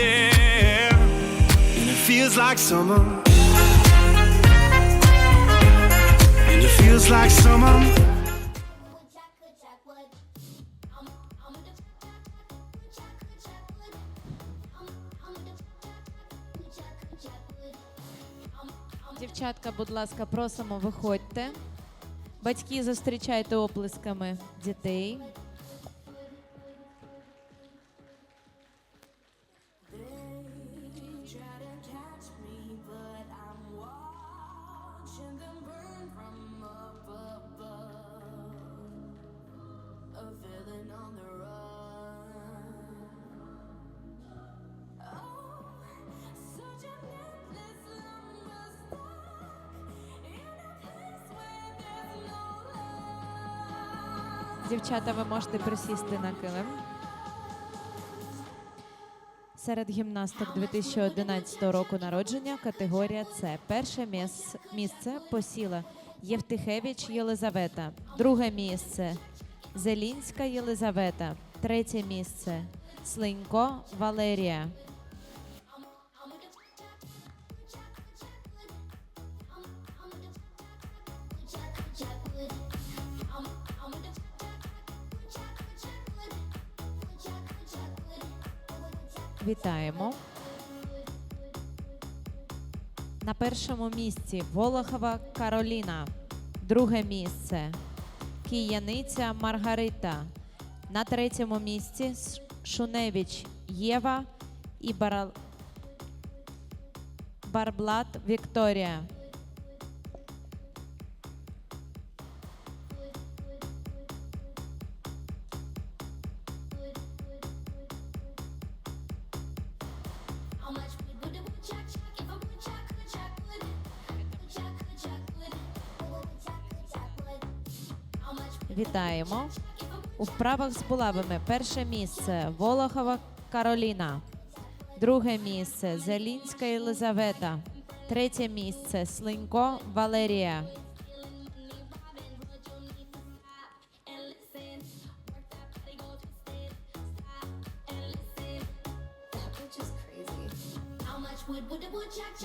there. And it feels like summer. And it feels like summer. Дівчатка, будь ласка, просимо, виходьте. Батьки зустрічайте оплесками дітей. Дівчата, ви можете присісти на килим. Серед гімнасток 2011 року народження категорія С. Перше місце посіла Євтихевич Єлизавета. Друге місце Зелінська Єлизавета. Третє місце Слинько Валерія. Вітаємо. На першому місці Волохова Кароліна. Друге місце Кияниця Маргарита. На третьому місці Шуневич Єва і Бара... Барблат Вікторія. Вітаємо. У вправах з булавами перше місце Волохова Кароліна. Друге місце Зелінська Єлизавета. Третє місце Слинько Валерія.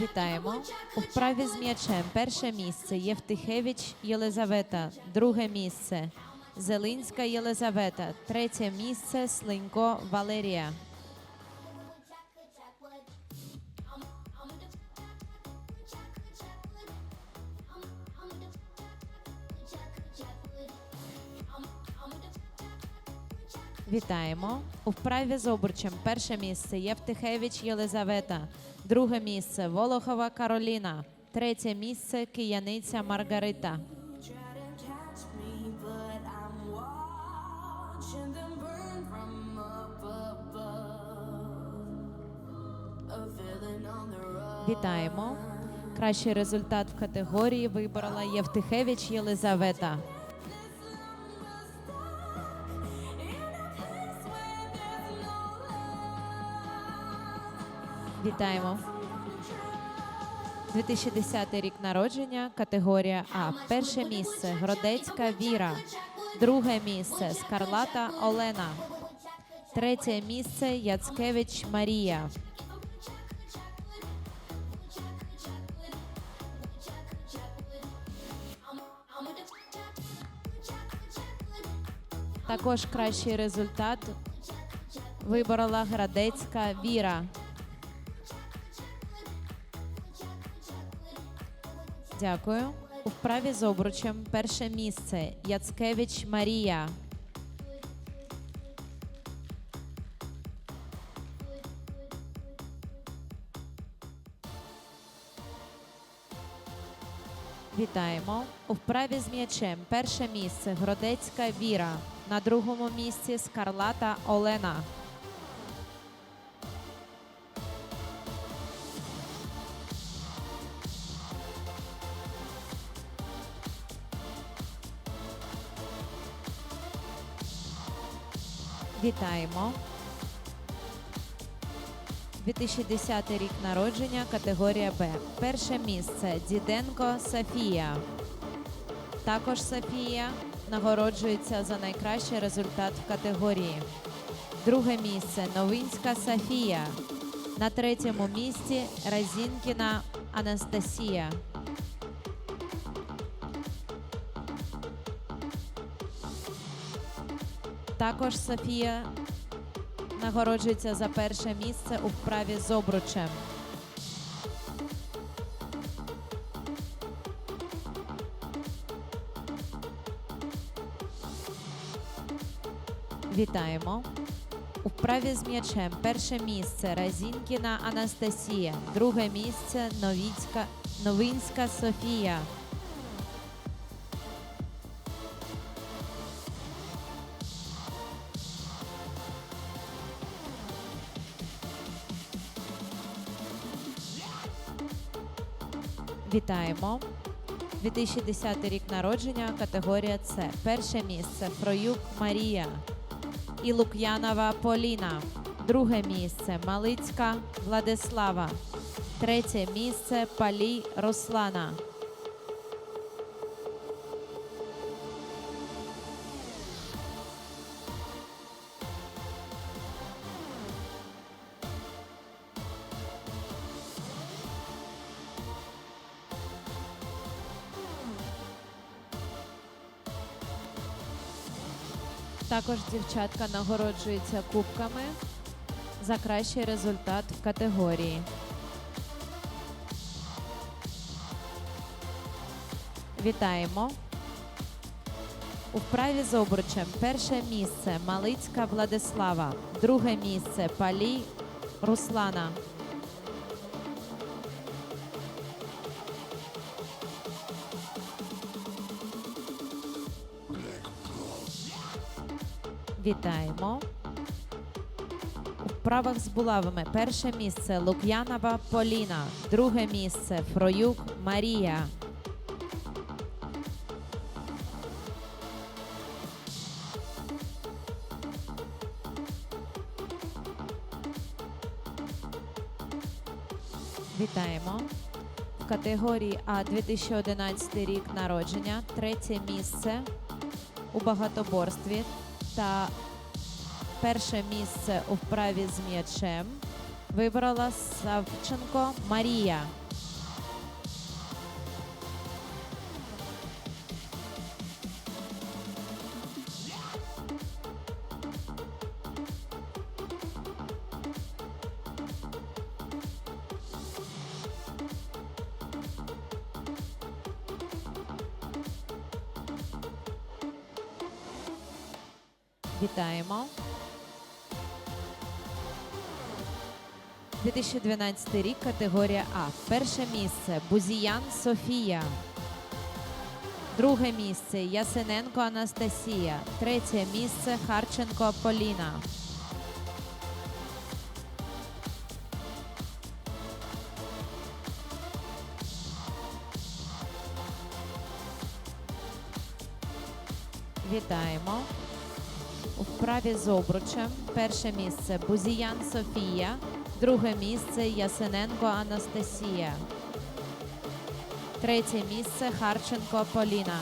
Вітаємо. У вправі з м'ячем перше місце Євтихевич Єлизавета. Друге місце Зелинська Єлизавета. Третє місце Слинько Валерія. Вітаємо. У вправі з обручем перше місце Євтихевич Єлизавета. Друге місце Волохова Кароліна. Третє місце Кияниця Маргарита. Вітаємо. Кращий результат в категорії виборола Євтихевич Єлизавета. Вітаємо. 2010 рік народження, категорія А. Перше місце Гродецька Віра. Друге місце Скарлата Олена. Третє місце Яцкевич Марія. Також кращий результат виборола Градецька Віра. Дякую. У вправі з обручем перше місце Яцкевич Марія. Вітаємо. У вправі з м'ячем перше місце Гродецька Віра. На другому місці Скарлата Олена. Вітаємо. 2010 рік народження, категорія Б. Перше місце Діденко Софія. Також Софія нагороджується за найкращий результат в категорії. Друге місце Новинська Софія. На третьому місці Разінкіна Анастасія. Також Софія нагороджується за перше місце у вправі з обручем. Вітаємо! У вправі з м'ячем перше місце Разінкіна Анастасія, друге місце Новіцька, Новинська Софія. Вітаємо! 2010 рік народження, категорія С. Перше місце Фроюк Марія і Лук'янова Поліна. Друге місце Малицька Владислава. Третє місце Палій Руслана. Також дівчатка нагороджується кубками за кращий результат в категорії. Вітаємо! У вправі з обручем перше місце Малицька Владислава, друге місце Палій Руслана. Вітаємо. У вправах з булавами перше місце Лук'янова Поліна, друге місце Фроюк Марія. Вітаємо. В категорії А 2011 рік народження, третє місце у багатоборстві та перше місце у вправі з м'ячем вибрала Савченко Марія. Вітаємо. 2012 рік категорія А. Перше місце Бузіян Софія. Друге місце Ясиненко Анастасія. Третє місце Харченко Поліна. Вітаємо. Вправі з обручем перше місце Бузіян Софія, друге місце Ясиненко Анастасія. Третє місце Харченко Поліна.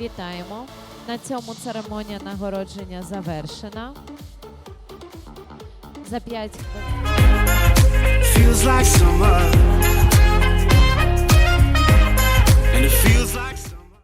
Вітаємо. На цьому церемонія нагородження завершена. За п'ять. хвилин.